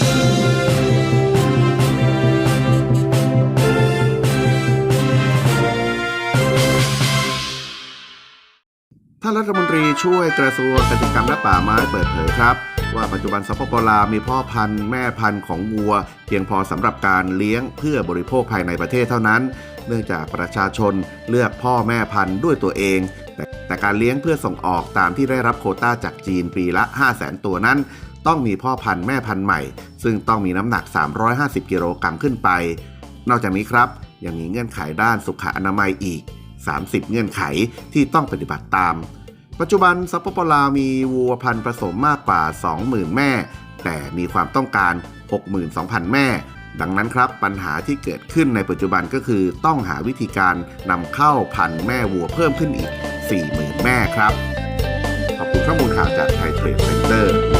Thank you. ท่านรัฐมนตรีช่วยกระทรวงกษตรกรรมและป่าไม้เปิดเผยครับ ว่าปัจจุบันสปปลาวมีพ่อพันธุ์แม่พันธุ์ของวัว เพียงพอสำหรับการเลี้ยงเพื่อบริโภคภายในประเทศเท่านั้น เนื่องจากประชาชนเลือกพ่อแม่พันธุ์ด้วยตัวเองแต่แต่การเลี้ยงเพื่อส่งออกตามที่ได้รับโคต้าจากจีนปีละ 5 0 0แสนตัวนั้น ต้องมีพ่อพันธุ์แม่พันธุ์ใหม่ ซึ่งต้องมีน้ำหนัก 350 กิโลกรัมขึ้นไป นอกจากนี้ครับยังมีเงื่อนไขด้านสุขอนามัยอีก 30 เงื่อนไขที่ต้องปฏิบัติตาม ปัจจุบันสปปลาวมีวัวพันธุ์ผสมมากกว่า 20,000 แม่ แต่มีความต้องการ 62,000 แม่ ดังนั้นครับปัญหาที่เกิดขึ้นในปัจจุบันก็คือต้องหาวิธีการนำเข้าพันธุ์แม่วัวเพิ่มขึ้นอีก 40,000 แม่ครับ ขอบคุณข้อมูลข่าวจากไทยเทรดเซ็นเตอร์